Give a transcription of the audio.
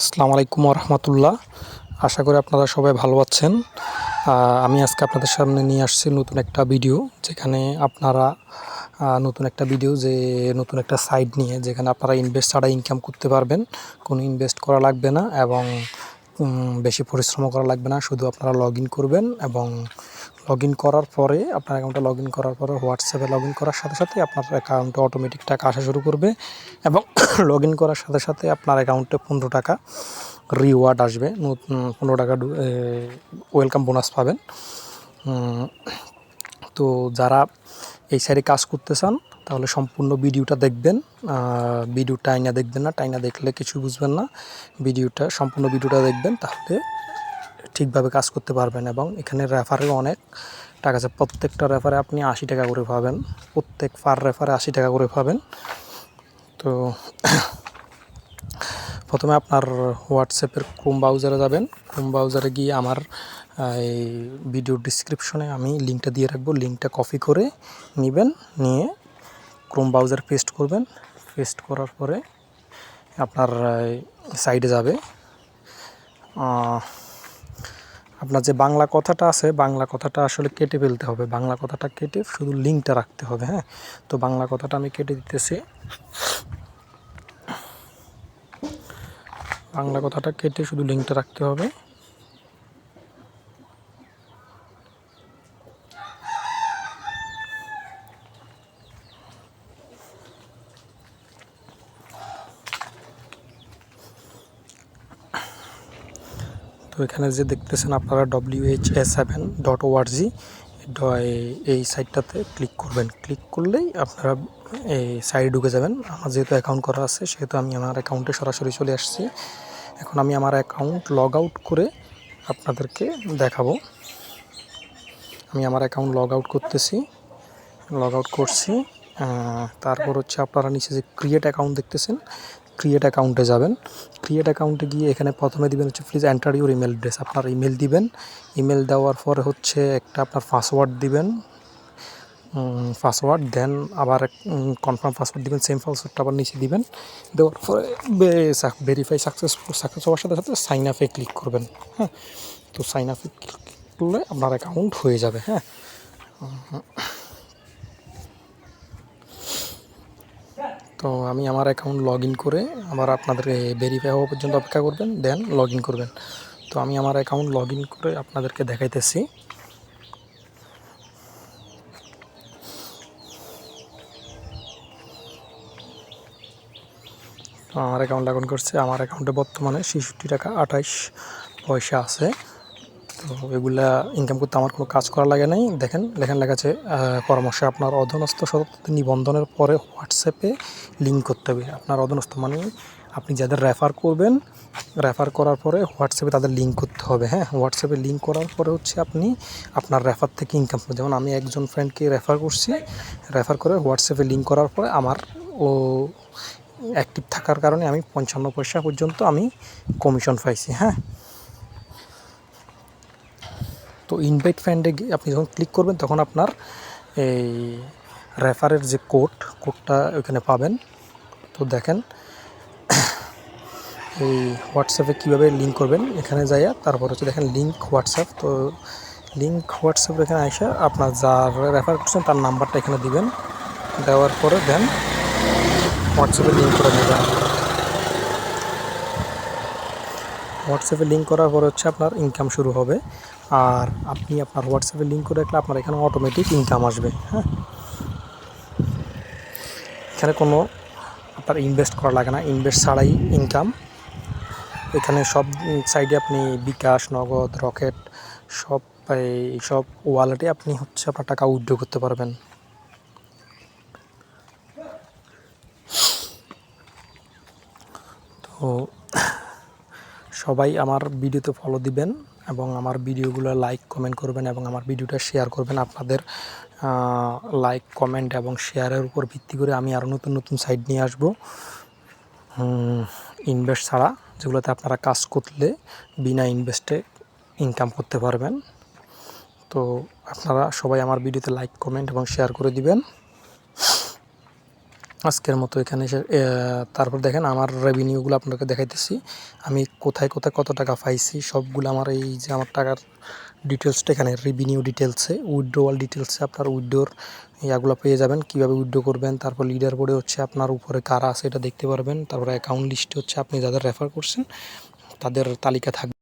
আসসালামু আলাইকুম রহমতুল্লাহ আশা করি আপনারা সবাই ভালো আছেন। আমি আজকে আপনাদের সামনে নিয়ে আসছি নতুন একটা ভিডিও, যেখানে আপনারা নতুন একটা ভিডিও যে নতুন একটা সাইট নিয়ে, যেখানে আপনারা ইনভেস্ট ছাড়া ইনকাম করতে পারবেন। কোনো ইনভেস্ট করা লাগবে না এবং বেশি পরিশ্রম করা লাগবে না। শুধু আপনারা লগ করবেন এবং লগ ইন করার পরে, আপনার অ্যাকাউন্টে লগ ইন করার পরে হোয়াটসঅ্যাপে লগ ইন করার সাথে সাথে আপনার অ্যাকাউন্টে অটোমেটিক টাকা আসা শুরু করবে এবং লগ ইন করার সাথে সাথে আপনার অ্যাকাউন্টে পনেরো টাকা রিওয়ার্ড আসবে। পনেরো টাকা ওয়েলকাম বোনাস পাবেন। তো যারা এই সাইডে কাজ করতে চান, তাহলে সম্পূর্ণ ভিডিওটা দেখবেন। ভিডিও টাইনা দেখবেন না, টাইনা দেখলে কিছু বুঝবেন না। ভিডিওটা, সম্পূর্ণ ভিডিওটা দেখবেন, তাহলে ঠিকভাবে কাজ করতে পারবেন এবং এখানে রেফারের অনেক টাকা আছে। প্রত্যেকটা রেফারে আপনি আশি টাকা করে পাবেন। প্রত্যেক ফার রেফারে আশি টাকা করে পাবেন। তো প্রথমে আপনার হোয়াটসঅ্যাপের ক্রোম ব্রাউজারে যাবেন। ক্রোম ব্রাউজারে গিয়ে আমার এই ভিডিও ডিসক্রিপশনে আমি লিঙ্কটা দিয়ে রাখব। লিঙ্কটা কপি করে নেবেন, নিয়ে ক্রোম ব্রাউজার পেস্ট করবেন। পেস্ট করার পরে আপনার সাইডে যাবে। আপনার যে বাংলা কথাটা আছে, বাংলা কথাটা আসলে কেটে ফেলতে হবে। বাংলা কথাটা কেটে শুধু লিঙ্কটা রাখতে হবে হ্যাঁ? তো বাংলা কথাটা আমি কেটে দিতেছি। বাংলা কথাটা কেটে শুধু লিঙ্কটা রাখতে হবে। তো এখানে যে দেখতেছেন আপনারা W H A seven dot ORG এই সাইটটাতে ক্লিক করবেন। ক্লিক করলেই আপনারা এই সাইডে ঢুকে যাবেন। আমার যেহেতু অ্যাকাউন্ট করা আছে, সেহেতু আমি আমার অ্যাকাউন্টে সরাসরি চলে আসছি। এখন আমি আমার অ্যাকাউন্ট লগ আউট করে আপনাদেরকে দেখাবো। আমি আমার অ্যাকাউন্ট লগ আউট করতেছি। লগ আউট করছি। তারপর হচ্ছে আপনারা নিচে যে ক্রিয়েট অ্যাকাউন্ট দেখতেছেন ক্রিয়েট অ্যাকাউন্টে যাবেন। ক্রিয়েট অ্যাকাউন্টে গিয়ে এখানে প্রথমে দিবেন হচ্ছে please enter your email address আপনার ইমেল দিবেন। ইমেল দেওয়ার পরে হচ্ছে একটা আপনার পাসওয়ার্ড দিবেন। পাসওয়ার্ড দেন আবার কনফার্ম পাসওয়ার্ড দিবেন। সেম পাসওয়ার্ডটা আবার নিচে দিবেন। দেওয়ার পরে ভেরিফাই সাকসেসফুল সাকসেস হওয়ার সাথে সাথে সাইন আপে ক্লিক করবেন। হ্যাঁ তো সাইন আপে ক্লিক করলে আপনার অ্যাকাউন্ট হয়ে যাবে। হ্যাঁ। তো আমি আমার অ্যাকাউন্ট লগ করে আবার আপনাদেরকে ভেরিফাই হওয়া পর্যন্ত অপেক্ষা করবেন দেন লগ করবেন। তো আমি আমার অ্যাকাউন্ট লগ করে আপনাদেরকে দেখাইতেছি। আমার অ্যাকাউন্ট লগ করছে, আমার অ্যাকাউন্টে বর্তমানে ছেষট্টি টাকা আঠাইশ পয়সা আছে। তো এগুলা ইনকাম করতে আমার কোনো কাজ করা লাগে নাই। দেখেন লেখান লেখা আছে পরামর্শে আপনার অধনস্থ সদস্য নিবন্ধনের পরে হোয়াটসঅ্যাপে লিঙ্ক করতে হবে। আপনার অধনস্থ মানে আপনি যাদের রেফার করবেন রেফার করার পরে হোয়াটসঅ্যাপে তাদের লিঙ্ক করতে হবে। হ্যাঁ হোয়াটসঅ্যাপে লিঙ্ক করার পরে হচ্ছে আপনি আপনার রেফার থেকে ইনকাম যেমন আমি একজন ফ্রেন্ডকে রেফার করছি রেফার করে হোয়াটসঅ্যাপে লিঙ্ক করার পরে আমার ও অ্যাক্টিভ থাকার কারণে আমি পঞ্চান্ন পয়সা পর্যন্ত আমি কমিশন পাইছি। হ্যাঁ তো ইনভাইট ফ্রেন্ডে আপনি যখন ক্লিক করবেন, তখন আপনার এই রেফারের যে কোড কোডটা ওইখানে পাবেন। তো দেখেন, এই হোয়াটসঅ্যাপে কীভাবে লিঙ্ক করবেন, এখানে যাইয়া তারপর হচ্ছে দেখেন লিঙ্ক হোয়াটসঅ্যাপ তো লিঙ্ক হোয়াটসঅ্যাপ এখানে আসে আপনার যার রেফার করছেন, তার নাম্বারটা এখানে দিবেন। দেওয়ার পরে দেন হোয়াটসঅ্যাপে লিঙ্ক করে নেবেন। হোয়াটসঅ্যাপে লিঙ্ক করার পরে হচ্ছে আপনার ইনকাম শুরু হবে। আর আপনি আপনার হোয়াটসঅ্যাপে লিঙ্ক করে রাখলে আপনার এখানে অটোমেটিক ইনকাম আসবে হ্যাঁ? এখানে কোনো আপনার ইনভেস্ট করা লাগে না। ইনভেস্ট ছাড়াই ইনকাম এখানে সব সাইডে আপনি বিকাশ, নগদ, রকেট, সব এই সব ওয়ালেটে আপনি হচ্ছে আপনার টাকা উইথড্র করতে পারবেন। তো সবাই আমার ভিডিওতে ফলো দিবেন এবং আমার ভিডিওগুলো লাইক কমেন্ট করবেন এবং আমার ভিডিওটা শেয়ার করবেন। আপনাদের লাইক কমেন্ট এবং শেয়ারের উপর ভিত্তি করে আমি আরও নতুন নতুন সাইট নিয়ে আসব। ইনভেস্ট ছাড়া, যেগুলোতে আপনারা কাজ করলে বিনা ইনভেস্টে ইনকাম করতে পারবেন। তো আপনারা সবাই আমার ভিডিওতে লাইক কমেন্ট এবং শেয়ার করে দিবেন। আজকের মতো এখানে তারপর দেখেন আমার রেভিনিউগুলো আপনাকে দেখাইতেছি। আমি কোথায় কোথায় কত টাকা পাইছি, সবগুলো আমার এই যে আমার টাকার ডিটেলসটা এখানে রেভিনিউ ডিটেলসে উইথড্রোয়াল ডিটেলসে আপনার উইথড্রোর ইয়াগুলো পেয়ে যাবেন, কীভাবে উইথড্রো করবেন, তারপর লিডার বোর্ডে হচ্ছে আপনার উপরে কারা আছে এটা দেখতে পারবেন, তারপরে অ্যাকাউন্ট লিস্টে হচ্ছে আপনি যাদের রেফার করছেন, তাদের তালিকা থাকবে।